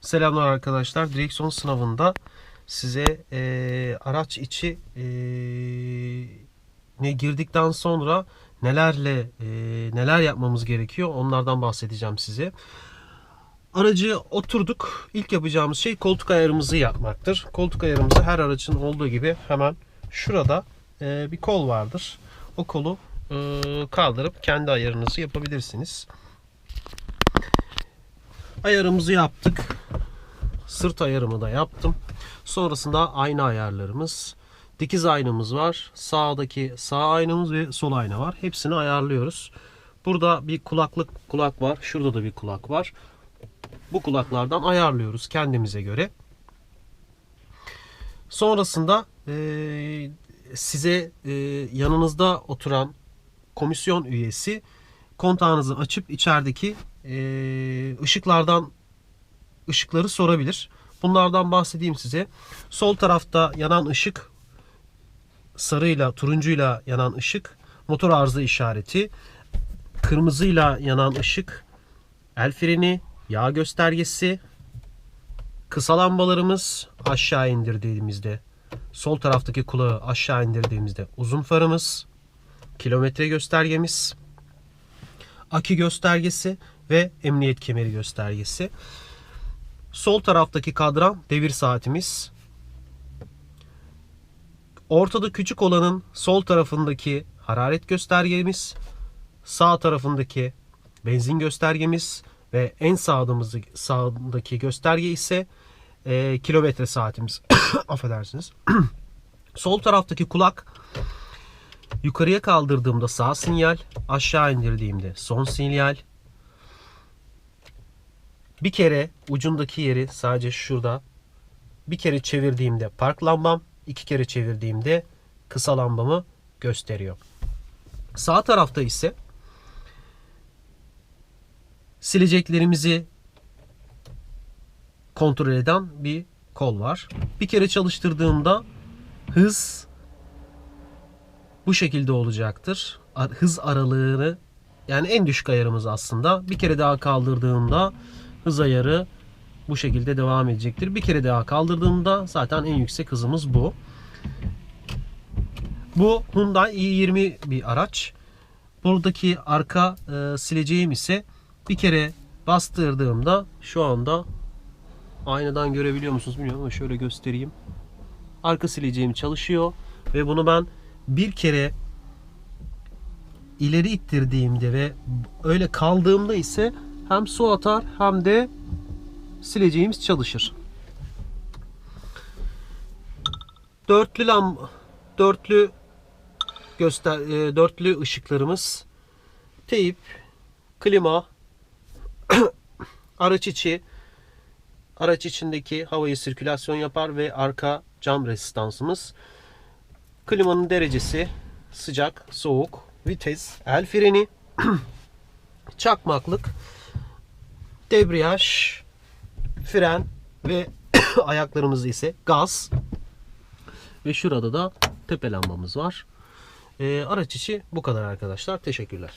Selamlar arkadaşlar. Direksiyon sınavında size e, araç içi e, ne girdikten sonra nelerle e, neler yapmamız gerekiyor onlardan bahsedeceğim size. Aracı oturduk. İlk yapacağımız şey koltuk ayarımızı yapmaktır. Koltuk ayarımızı her aracın olduğu gibi hemen şurada e, bir kol vardır. O kolu e, kaldırıp kendi ayarınızı yapabilirsiniz. Ayarımızı yaptık. Sırt ayarımı da yaptım. Sonrasında ayna ayarlarımız. Dikiz aynamız var. Sağdaki sağ aynamız ve sol ayna var. Hepsini ayarlıyoruz. Burada bir kulaklık kulak var. Şurada da bir kulak var. Bu kulaklardan ayarlıyoruz kendimize göre. Sonrasında eee, size eee, yanınızda oturan komisyon üyesi kontağınızı açıp içerideki eee, ışıklardan ışıkları sorabilir. Bunlardan bahsedeyim size. Sol tarafta yanan ışık sarıyla turuncuyla yanan ışık motor arıza işareti. Kırmızıyla yanan ışık el freni, yağ göstergesi, kısa lambalarımız aşağı indirdiğimizde sol taraftaki kulağı aşağı indirdiğimizde uzun farımız, kilometre göstergemiz, akü göstergesi ve emniyet kemeri göstergesi. Sol taraftaki kadran devir saatimiz. Ortada küçük olanın sol tarafındaki hararet göstergemiz, sağ tarafındaki benzin göstergemiz ve en sağdamızı, sağdaki gösterge ise e, kilometre saatimiz. Affedersiniz. sol taraftaki kulak yukarıya kaldırdığımda sağ sinyal, aşağı indirdiğimde son sinyal. Bir kere ucundaki yeri sadece şurada bir kere çevirdiğimde park lambam, iki kere çevirdiğimde kısa lambamı gösteriyor. Sağ tarafta ise sileceklerimizi kontrol eden bir kol var. Bir kere çalıştırdığımda hız bu şekilde olacaktır. Hız aralığını yani en düşük ayarımız aslında. Bir kere daha kaldırdığımda hız ayarı bu şekilde devam edecektir. Bir kere daha kaldırdığımda zaten en yüksek hızımız bu. Bu Hyundai i20 bir araç. Buradaki arka e, sileceğim ise bir kere bastırdığımda şu anda aynadan görebiliyor musunuz bilmiyorum ama şöyle göstereyim. Arka sileceğim çalışıyor ve bunu ben bir kere ileri ittirdiğimde ve öyle kaldığımda ise hem su atar hem de sileceğimiz çalışır. Dörtlü lam dörtlü göster e, dörtlü ışıklarımız teyip, klima, araç içi araç içindeki havayı sirkülasyon yapar ve arka cam resistansımız klimanın derecesi sıcak, soğuk, vites, el freni, çakmaklık, debriyaj, fren ve ayaklarımızda ise gaz ve şurada da tepe var. Ee, araç içi bu kadar arkadaşlar. Teşekkürler.